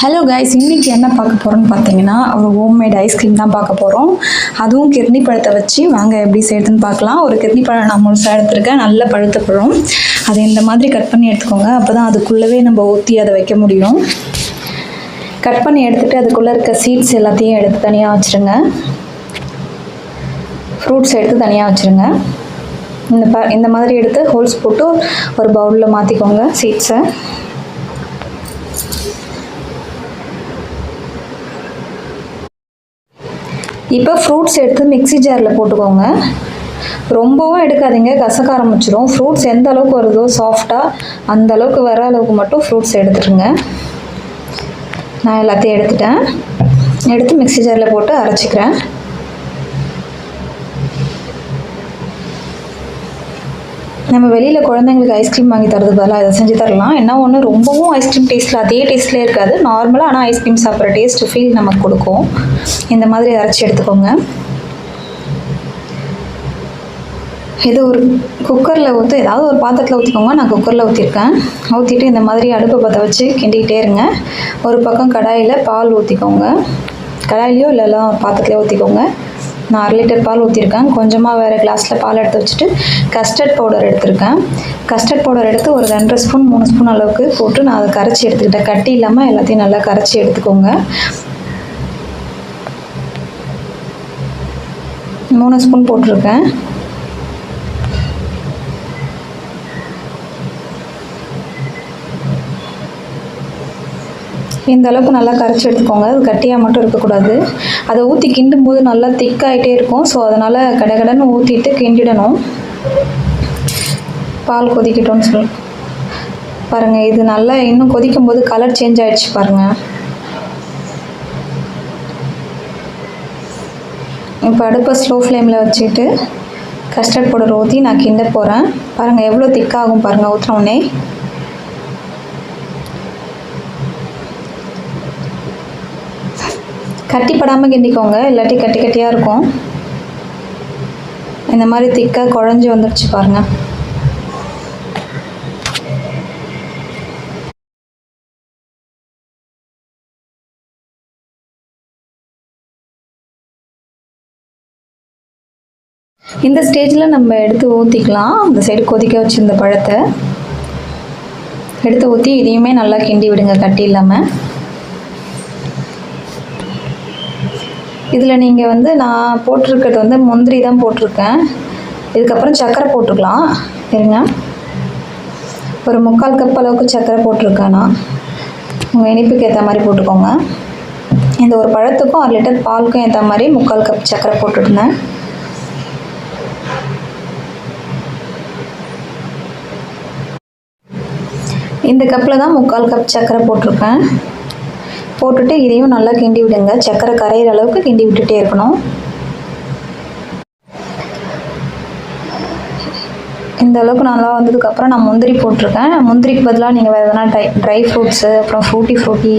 Hello guys இன்றைக்கி என்ன பார்க்க போகிறோம்னு பார்த்தீங்கன்னா ஒரு ஹோம்மேட் ஐஸ்கிரீம் தான் பார்க்க போகிறோம் அதுவும் கிர்னி பழத்தை வச்சு வாங்க எப்படி செய்யுதுன்னு பார்க்கலாம். ஒரு கிர்னி பழம் நான் முழுசாக எடுத்துருக்கேன். நல்ல பழுத்த பழம். அதை இந்த மாதிரி கட் பண்ணி எடுத்துக்கோங்க. அப்போ தான் அதுக்குள்ளவே நம்ம ஊற்றி அதை வைக்க முடியும். கட் பண்ணி எடுத்துகிட்டு அதுக்குள்ளே இருக்க சீட்ஸ் எல்லாத்தையும் எடுத்து தனியாக வச்சுருங்க. ஃப்ரூட்ஸ் எடுத்து தனியாக வச்சுருங்க. இந்த ப இந்த மாதிரி எடுத்து ஹோல்ஸ் போட்டு ஒரு பவுலில் மாற்றிக்கோங்க சீட்ஸை இப்போ ஃப்ரூட்ஸ் எடுத்து மிக்ஸி ஜாரில் போட்டுக்கோங்க. ரொம்பவும் எடுக்காதீங்க கசக்க ஆரம்பிச்சிடும் ஃப்ரூட்ஸ் எந்த அளவுக்கு வருதோ சாஃப்டாக அந்த அளவுக்கு வர அளவுக்கு மட்டும் ஃப்ரூட்ஸ் எடுத்துருங்க. நான் எல்லாத்தையும் எடுத்துட்டேன். எடுத்து மிக்ஸி ஜாரில் போட்டு அரைச்சிக்கிறேன். நம்ம வெளியில் குழந்தைங்களுக்கு ஐஸ்கிரீம் வாங்கி தரது பதிலாக இதை செஞ்சு தரலாம். என்ன ஒன்று ரொம்பவும் ஐஸ்கிரீம் டேஸ்ட்டில் அதே டேஸ்ட்லேயே இருக்காது. நார்மலாக ஆனால் ஐஸ்கிரீம் சாப்பிட்ற டேஸ்ட் ஃபீல் நமக்கு கொடுக்கும். இந்த மாதிரி அரைச்சி எடுத்துக்கோங்க. இது ஒரு குக்கரில் ஊற்று ஏதாவது ஒரு பாத்திரத்தில் ஊற்றிக்கோங்க நான் குக்கரில் ஊற்றிருக்கேன் ஊற்றிட்டு இந்த மாதிரி அடுப்பை பற்ற வச்சு கிண்டிக்கிட்டே இருங்க. ஒரு பக்கம் கடாயில் பால் ஊற்றிக்கோங்க கடாயிலையோ இல்லைலாம் பாத்திரத்துலையோ ஊற்றிக்கோங்க நான் அரை லிட்டர் பால் ஊற்றிருக்கேன் கொஞ்சமாக வேறு கிளாஸில் பால் எடுத்து வச்சுட்டு கஸ்டர்ட் பவுடர் எடுத்திருக்கேன். கஸ்டர்ட் பவுடர் எடுத்து ஒரு ரெண்டரை ஸ்பூன் மூணு ஸ்பூன் அளவுக்கு போட்டு நான் அதை கரைச்சி எடுத்துக்கிட்டேன். கட்டி இல்லாமல் எல்லாத்தையும் நல்லா கரைச்சி எடுத்துக்கோங்க. மூணு ஸ்பூன் போட்டிருக்கேன். இந்த அளவுக்கு நல்லா கரைச்சி எடுத்துக்கோங்க. அது கட்டியாக மட்டும் இருக்கக்கூடாது. அதை ஊற்றி கிண்டும் போது நல்லா திக்காகிட்டே இருக்கும். ஸோ அதனால் கடகடன்னு ஊற்றிட்டு கிண்டிடணும். பால் கொதிக்கட்டும்னு சொல் பாருங்கள் இது நல்லா இன்னும் கொதிக்கும் போது கலர் சேஞ்ச் ஆகிடுச்சு பாருங்கள் இப்போ அடுப்பை ஸ்லோ ஃப்ளேமில் வச்சுட்டு கஸ்டர்ட் பவுடர் ஊற்றி நான் கிண்ட போகிறேன் பாருங்கள் எவ்வளோ திக்காகும் பாருங்கள் ஊற்றுனோடனே கட்டிப்படாமல் கிண்டிக்கோங்க. இல்லாட்டி கட்டி கட்டியாக இருக்கும். இந்த மாதிரி திக்காக குழஞ்சி வந்துடுச்சு பாருங்கள் இந்த ஸ்டேஜில் நம்ம எடுத்து ஊற்றிக்கலாம் அந்த சைடு கொதிக்க வச்சுருந்த பழத்தை. எடுத்து ஊற்றி இதையுமே நல்லா கிண்டி விடுங்க கட்டி இல்லாமல் இதில் நீங்கள் வந்து நான் போட்டிருக்கிறது வந்து முந்திரி தான் போட்டிருக்கேன். இதுக்கப்புறம் சர்க்கரை போட்டுக்கலாம். இருங்க. ஒரு முக்கால் கப் அளவுக்கு சர்க்கரை போட்டிருக்கேன் நான். உங்கள் இனிப்புக்கு ஏற்ற மாதிரி போட்டுக்கோங்க. இந்த ஒரு பழத்துக்கும் ஒரு லிட்டர் பாலுக்கும் ஏற்ற மாதிரி முக்கால் கப் சர்க்கரை போட்டுருந்தேன் இந்த கப்பில் தான் முக்கால் கப் சர்க்கரை போட்டிருக்கேன். போட்டுட்டு இதையும் நல்லா கிண்டி விடுங்க. சர்க்கரை கரையிற அளவுக்கு கிண்டி விட்டுட்டே இருக்கணும். இந்த அளவுக்கு நல்லா வந்ததுக்கப்புறம் நான் முந்திரி போட்டிருக்கேன். முந்திரிக்கு பதிலாக நீங்கள் வேறு எதனா ட்ரை ட்ரை ஃப்ரூட்ஸு அப்புறம் ஃப்ரூட்டி ஃப்ரூட்டி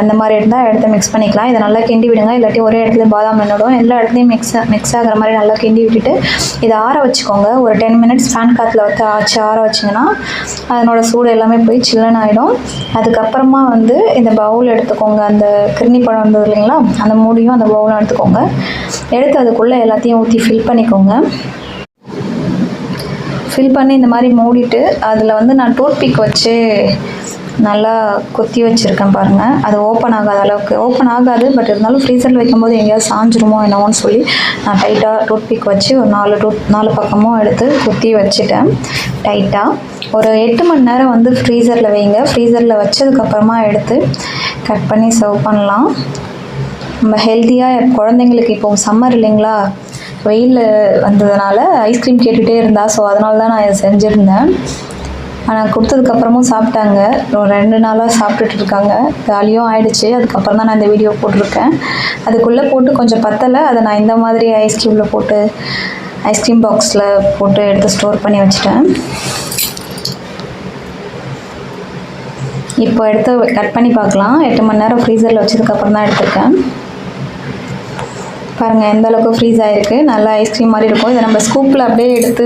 அந்த மாதிரி இருந்தால் எடுத்து மிக்ஸ் பண்ணிக்கலாம். இதை நல்லா கிண்டி விடுங்க. இல்லாட்டி ஒரே இடத்துல பாதாம் என்னோடும் எல்லா இடத்துலையும் மிக்ஸ் மிக்ஸ் ஆகிற மாதிரி நல்லா கிண்டி விட்டுட்டு இதை ஆற வச்சுக்கோங்க. ஒரு டென் மினிட்ஸ் ஃபேன் காற்றுல வந்து ஆச்சு ஆற வச்சிங்கன்னா அதனோட சூடு எல்லாமே போய் சில்லன் ஆகிடும் அதுக்கப்புறமா வந்து இந்த பவுல் எடுத்துக்கோங்க. அந்த கிருணி பழம் வந்தது இல்லைங்களா? அந்த மூடியும் அந்த பவுலும் எடுத்துக்கோங்க. எடுத்து அதுக்குள்ளே எல்லாத்தையும் ஊற்றி ஃபில் பண்ணிக்கோங்க. ஃபில் பண்ணி இந்த மாதிரி மூடிட்டு அதில் வந்து நான் டூத் பிக் வச்சு நல்லா கொத்தி வச்சுருக்கேன் பாருங்கள் அது ஓப்பன் ஆகாத அளவுக்கு. ஓப்பன் ஆகாது பட் இருந்தாலும் ஃப்ரீசரில் வைக்கும்போது எங்கேயாவது சாஞ்சிருமோ என்னவோன்னு சொல்லி நான் டைட்டாக டூத் பிக் வச்சு ஒரு நாலு டூத் நாலு பக்கமும் எடுத்து குத்தி வச்சுட்டேன். டைட்டாக ஒரு எட்டு மணி நேரம் வந்து ஃப்ரீசரில் வைங்க. ஃப்ரீசரில் வச்சதுக்கப்புறமா எடுத்து கட் பண்ணி சர்வ் பண்ணலாம். நம்ம ஹெல்த்தியாக குழந்தைங்களுக்கு இப்போ சம்மர் இல்லைங்களா? வெயில் வந்ததுனால ஐஸ்கிரீம் கேட்டுகிட்டே இருந்தா ஸோ அதனால தான் நான் இதை செஞ்சுருந்தேன். ஆனால் கொடுத்ததுக்கப்புறமும் சாப்பிட்டாங்க. ஒரு ரெண்டு நாளாக சாப்பிட்டுட்டு இருக்காங்க. காலியும் ஆயிடுச்சு. அதுக்கப்புறம் தான் நான் இந்த வீடியோ போட்டிருக்கேன். அதுக்குள்ளே போட்டு கொஞ்சம் பத்தலை. அதை நான் இந்த மாதிரி ஐஸ் க்யூப்பில் போட்டு ஐஸ்கிரீம் பாக்ஸில் போட்டு எடுத்து ஸ்டோர் பண்ணி வச்சுட்டேன். இப்போ எடுத்து கட் பண்ணி பார்க்கலாம். எட்டு மணி நேரம் ஃப்ரீசரில் வச்சதுக்கப்புறம் தான் எடுத்திருக்கேன். பாருங்கள் எந்த அளவுக்கு ஃப்ரீஸ் ஆகிருக்கு நல்லா ஐஸ்கிரீம் மாதிரி இருக்கும். இதை நம்ம ஸ்கூப்பில் அப்படியே எடுத்து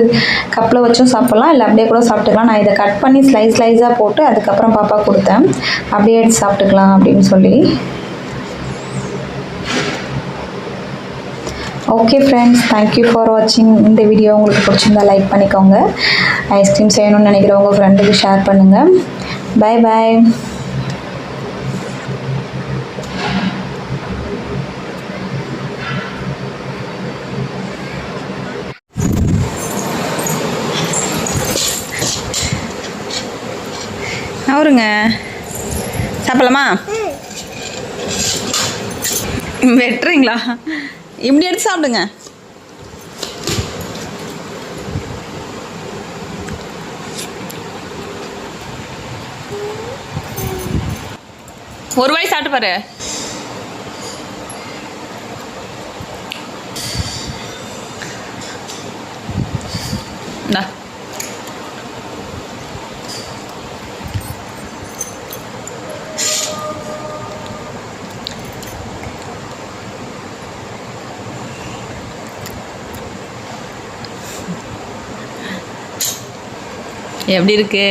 கப்பில் வச்சும் சாப்பிட்லாம். இல்லை அப்படியே கூட சாப்பிட்டுக்கலாம். நான் இதை கட் பண்ணி ஸ்லைஸ் ஸ்லைஸாக போட்டு அதுக்கப்புறம் பாப்பா கொடுத்தேன். அப்படியே எடுத்து சாப்பிட்டுக்கலாம் அப்படின்னு சொல்லி. ஓகே ஃப்ரெண்ட்ஸ் தேங்க்யூ ஃபார் வாட்சிங் இந்த வீடியோ உங்களுக்கு பிடிச்சிருந்தா லைக் பண்ணிக்கோங்க. ஐஸ்கிரீம் செய்யணும்னு நினைக்கிறவங்க ஃப்ரெண்டுக்கு ஷேர் பண்ணுங்கள் பை பாய் அவருங்க சாப்பிடலாமா? வெட்டுறீங்களா? இப்படி எடுத்து சாப்பிடுங்க. ஒரு வாய் சாப்பிட்டு பாரு இந்தா. எப்படி இருக்கு?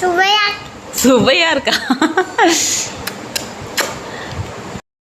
சுவையா சுவையா இருக்கா?